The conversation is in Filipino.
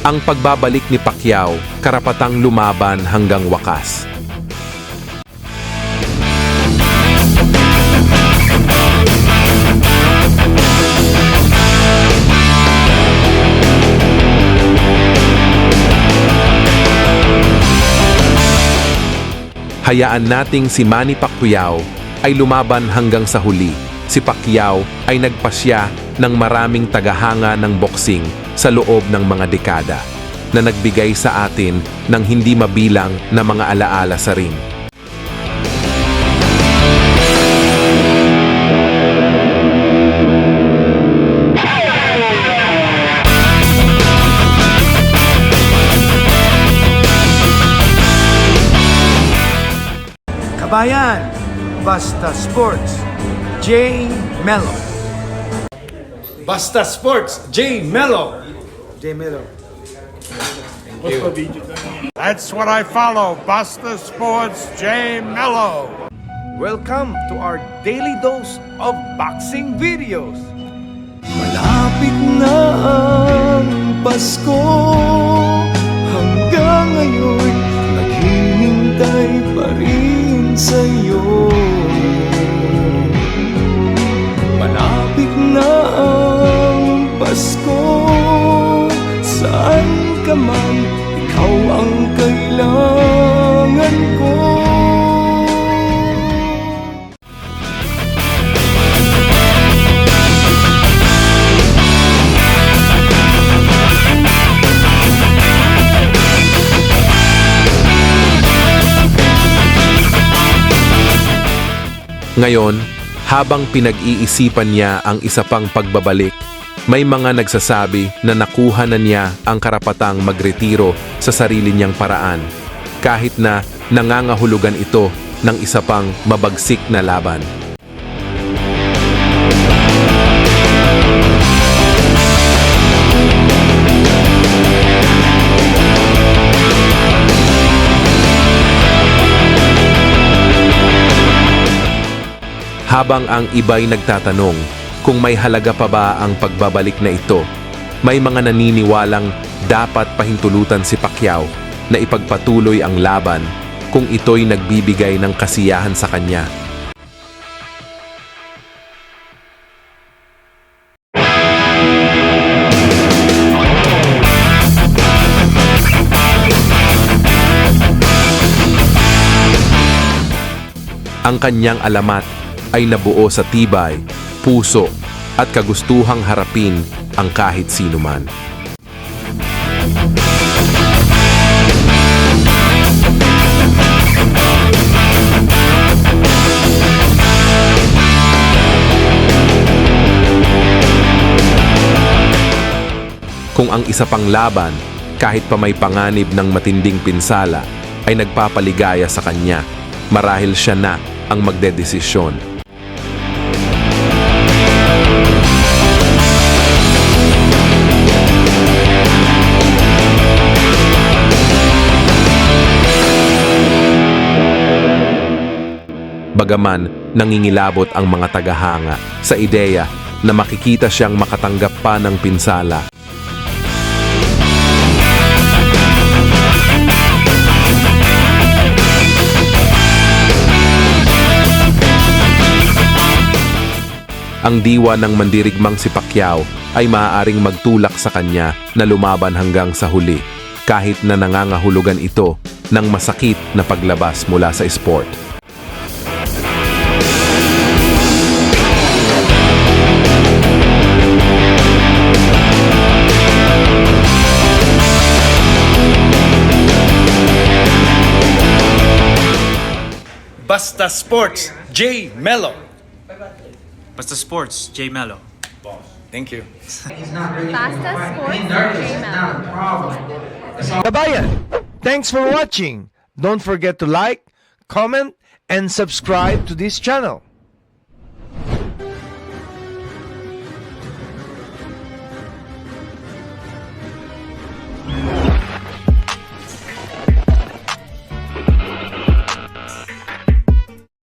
ang pagbabalik ni Pacquiao, karapatang lumaban hanggang wakas. Hayaan nating si Manny Pacquiao ay lumaban hanggang sa huli. Si Pacquiao ay nagpasya ng maraming tagahanga ng boxing sa loob ng mga dekada na nagbigay sa atin ng hindi mabilang na mga alaala sa ring. Kabayan, Basta Sports, J. Mello. Basta Sports, J. Mello. J. Mello. That's what I follow. Buster Sports J Mello. Welcome to our daily dose of boxing videos. Malapit na ang Pasko Hanggang ngayon ka man Ikaw ang kailangan ko. Ngayon, habang pinag-iisipan niya ang isa pang pagbabalik, may mga nagsasabi na nakuha na niya ang karapatang magretiro sa sarili niyang paraan, kahit na nangangahulugan ito ng isa pang mabagsik na laban. Habang ang iba'y nagtatanong kung may halaga pa ba ang pagbabalik na ito, may mga naniniwalang dapat pahintulutan si Pacquiao na ipagpatuloy ang laban kung ito'y nagbibigay ng kasiyahan sa kanya. Ang kanyang alamat ay nabuo sa tibay, puso at kagustuhang harapin ang kahit sino man. Kung ang isa pang laban, kahit pa may panganib ng matinding pinsala, ay nagpapaligaya sa kanya, marahil siya na ang magdedesisyon. Bagaman nangingilabot ang mga tagahanga sa ideya na makikita siyang makatanggap pa ng pinsala ang diwa ng mandirigmang si Pacquiao ay maaaring magtulak sa kanya na lumaban hanggang sa huli, kahit na nangangahulugan ito ng masakit na paglabas mula sa sport. Basta Sports, J. Mello. Basta Sports, J Mello. Thank you. Basta Sports J Kabayan, thanks for watching. Don't forget to like, comment, and subscribe to this channel.